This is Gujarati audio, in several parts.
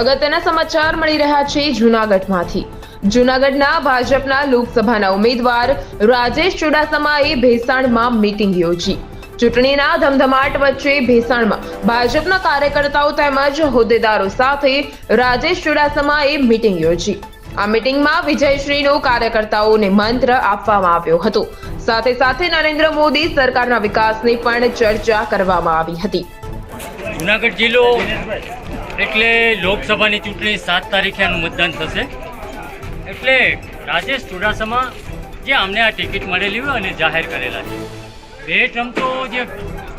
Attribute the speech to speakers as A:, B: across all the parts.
A: અગત્યના સમાચાર મળી રહ્યા છે જૂનાગઢમાંથી. જૂનાગઢના ભાજપના લોકસભાના ઉમેદવાર રાજેશ ચુડાસમાએ ભેસાણમાં મીટિંગ યોજી. ચૂંટણીના ધમધમાટ વચ્ચે ભેસાણમાં ભાજપના કાર્યકર્તાઓ તેમજ હોદ્દેદારો સાથે રાજેશ ચુડાસમાએ મીટિંગ યોજી. આ મીટિંગમાં વિજયશ્રીનો કાર્યકર્તાઓને મંત્ર આપવામાં આવ્યો હતો. સાથે સાથે નરેન્દ્ર મોદી સરકારના વિકાસની પણ ચર્ચા કરવામાં આવી હતી.
B: જુનાગઢ જિલ્લો એટલે લોકસભાની ચૂંટણી સાત તારીખે આનું મતદાન થશે. એટલે રાજેશ ચુડાસમા જે અમને આ ટિકિટ મળેલી હોય અને જાહેર કરેલા છે. બે ટર્મ જે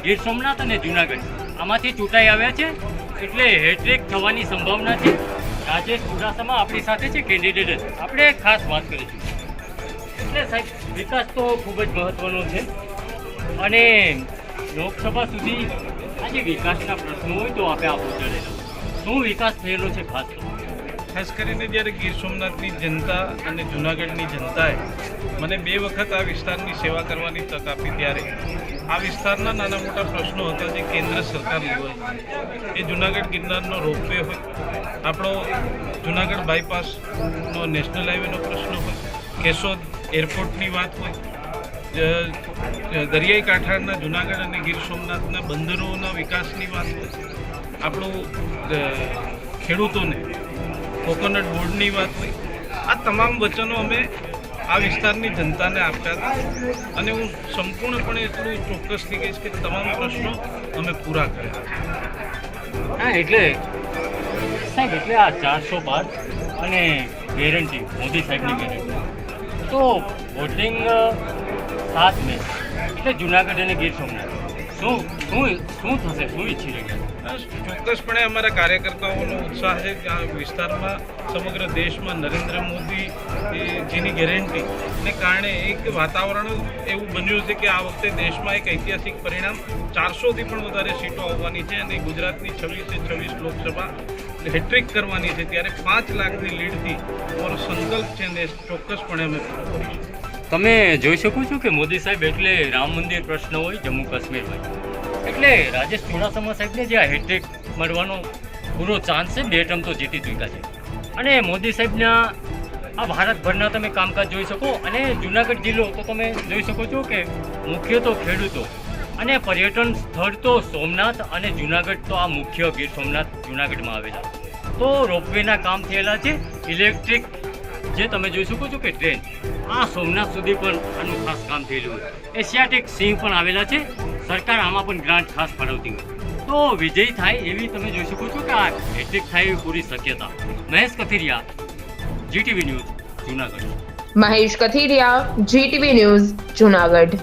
B: ગીર સોમનાથ અને જુનાગઢ આમાંથી ચૂંટાઈ આવ્યા છે. એટલે હેટ્રિક થવાની સંભાવના છે. રાજેશ ચુડાસમા આપણી સાથે છે, કેન્ડિડેટ જ. આપણે ખાસ વાત કરીશું. એટલે સાહેબ, વિકાસ તો ખૂબ જ મહત્ત્વનો છે. અને લોકસભા સુધી આજે વિકાસના પ્રશ્નો હોય તો આપણે આપવું પહોંચાડેલા શું વિકાસ થયેલો છે ખાસ
C: ખાસ કરીને જ્યારે ગીર સોમનાથની જનતા અને જૂનાગઢની જનતાએ મને બે વખત આ વિસ્તારની સેવા કરવાની તક આપી ત્યારે આ વિસ્તારના નાના મોટા પ્રશ્નો હતા જે કેન્દ્ર સરકારની હોય એ જૂનાગઢ ગિરનારનો રોપવે હોય, આપણો જૂનાગઢ બાયપાસનો નેશનલ હાઈવેનો પ્રશ્ન હોય, કેશોદ એરપોર્ટની વાત હોય દરિયાઈ કાંઠાના જૂનાગઢ અને ગીર સોમનાથના બંદરોના વિકાસની વાત આપણું ખેડૂતોને કોકોનટ બોર્ડની વાત હોય, આ તમામ વચનો અમે આ વિસ્તારની જનતાને આપતા હતા. અને હું સંપૂર્ણપણે એટલું ચોક્કસથી કહીશ કે તમામ પ્રશ્નો અમે પૂરા કર્યા.
B: હા, એટલે સાહેબ, એટલે આ ચારસો બાર અને ગેરંટી મોદી સાહેબની ગેરંટી. તો વોટિંગ સાત મે એટલે જુનાગઢ અને ગીર સોમનાથ. શું શું શું થશે? શું ઈચ્છી રહ્યા
C: ચોક્કસપણે અમારા કાર્યકર્તાઓનો ઉત્સાહ છે કે આ વિસ્તારમાં સમગ્ર દેશમાં નરેન્દ્ર મોદી જેની ગેરંટીને કારણે એક વાતાવરણ એવું બન્યું છે કે આ વખતે દેશમાં એક ઐતિહાસિક પરિણામ ચારસોથી પણ વધારે સીટો આવવાની છે અને ગુજરાતની છવ્વીસે છવ્વીસ લોકસભા હેટ્રિક કરવાની છે. ત્યારે પાંચ લાખની લીડથી અમારો સંકલ્પ છે ને ચોક્કસપણે અમે પૂરો કરીશું.
B: તમે જોઈ શકો છો કે મોદી સાહેબ એટલે રામ મંદિર પ્રશ્ન હોય, જમ્મુ કાશ્મીર હોય. એટલે રાજેશ ચુડાસમા સાહેબને જે આ હેટ્રિક મળવાનો પૂરો ચાન્સ છે, બે ટર્મ તો જીતી ચૂક્યા છે. અને મોદી સાહેબના આ ભારતભરના તમે કામકાજ જોઈ શકો અને જુનાગઢ જિલ્લો તો તમે જોઈ શકો છો કે મુખ્ય તો ખેડૂતો. અને પર્યટન સ્થળ તો સોમનાથ અને જુનાગઢ તો આ મુખ્ય ગીર સોમનાથ જુનાગઢમાં આવેલા. તો રોપવેના કામ થયેલા છે, ઇલેક્ટ્રિક જે તમે જોઈ શકો છો કે ટ્રેન આ સોમનાથ સુધી પણ આનું ખાસ કામ થયેલું હોય એશિયાટિક સિંહ પણ આવેલા છે. સરકાર આમાં પણ ગ્રાન્ટ ખાસ ફાળવતી હોય. તો વિજય થાય એવી તમે જોઈ શકો છો કે આ હેટ્રિક થાય એવી પૂરી શક્યતા. Mahesh Kathiriya GTV news, Junagadh.
A: Mahesh Kathiriya GTV news, Junagadh.